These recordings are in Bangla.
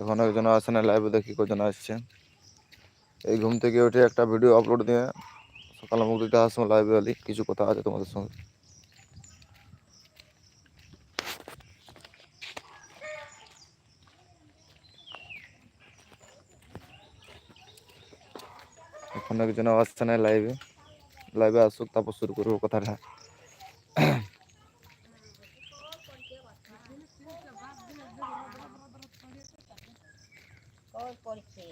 এখন একজন আসে না লাইভে দেখি কজন আসছে। এই ঘুম থেকে উঠে একটা ভিডিও আপলোড দিয়ে সকালে মুখ দিতে আসব লাইভে আলি, কিছু কথা আছে তোমাদের সঙ্গে। এখন একজন আসছে না লাইভে লাইভে আসুক, তারপর শুরু করব কথাটা। কই পড়ছে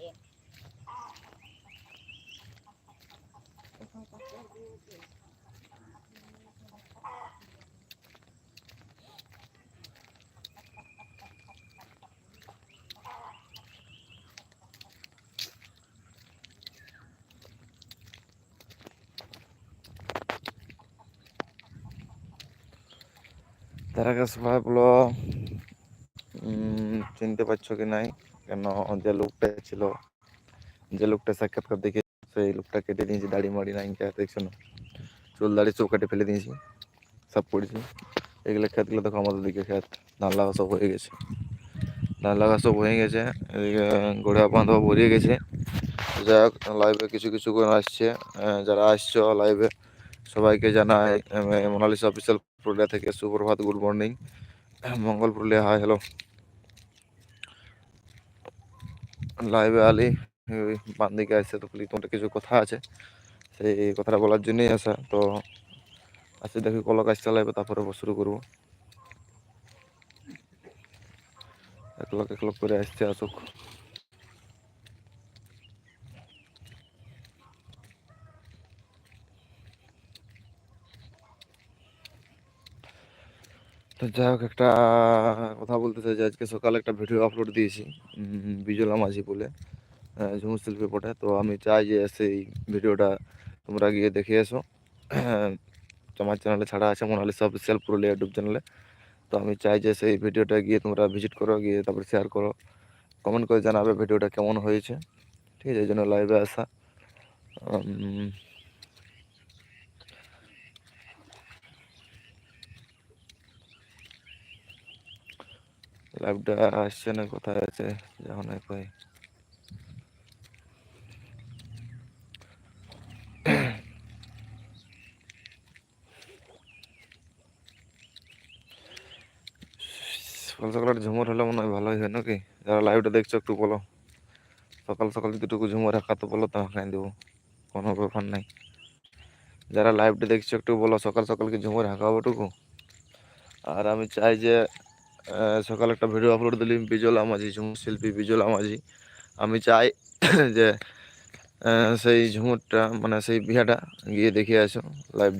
তার আগে সবাই বলো উম, চিনতে পারছ কি নাই? কেন যে লোকটা ছিল, যে লোকটা সাক্ষাৎকার দেখে সেই লোকটা কেটে দিয়েছি দাড়ি মাড়ি নাই দেখছ না? চুল দাড়ি চোখ কেটে ফেলে দিয়েছি, সব করেছি এগুলো ক্ষেতগুলো দেখো আমাদের দিকে ক্ষেত ধান লাগা সব হয়ে গেছে। ধান লাগা সব হয়ে গেছে, এদিকে গোড়া বাঁধা ভরিয়ে গেছে। যাই হোক লাইভে কিছু কিছু করে আসছে যারা আসছো লাইভে সবাইকে জানাই মোনালিসা অফিসিয়াল পুরুলিয়া থেকে সুপ্রভাত গুড মর্নিং মঙ্গল পুরুলিয়া হাই হ্যালো লাইভে আলি বান দিকে আসছে তো বলি তোমার কিছু কথা আছে? সেই কথাটা বলার জন্যই আসা। তো আসে দেখি কল কাজটা লাইভে তারপরে শুরু করব। একলক একলক করে আসছে আসুক। তো যাই হোক একটা কথা বলতে চাই যে আজকে সকালে একটা ভিডিও আপলোড দিয়েছি বিজলা মাঝি বলে শিল্পী পটে। তো আমি চাই যে সেই ভিডিওটা তোমরা গিয়ে দেখে এসো। আমার চ্যানেলে ছাড়া আছে মনে মোনালিসা অফিসিয়াল পুরুলিয়া ইউটিউব চ্যানেলে তো আমি চাই যে সেই ভিডিওটা গিয়ে তোমরা ভিজিট করো, গিয়ে তারপরে শেয়ার করো। কমেন্ট করে জানাবে ভিডিওটা কেমন হয়েছে। ঠিক আছে, এই জন্য লাইভে আসা। লাইভটা আসছে না, কোথায় আছে যখন কই। সকাল সকাল ঝুমুর হলে মনে হয় ভালোই হয় নাকি? যারা লাইভটা দেখছ একটু বলো। সকাল সকাল দুটুকু ঝুমুর হাঁকাতে বলো, তো হাঁকাই দেবো কোনো ব্যাপার নাই। যারা লাইভটা দেখছ একটু বলো, সকাল সকাল কি ঝুমুর হাঁকাবো টুকু আর আমি চাই যে সকালে একটা ভিডিও আপলোড দিলাম, বিজল আমাজি, ঝুমুর শিল্পী বিজল আমাজি। আমি চাই যে সেই ঝুমুরটা মানে সেই বিহাটা গিয়ে দেখে আসো লাইভ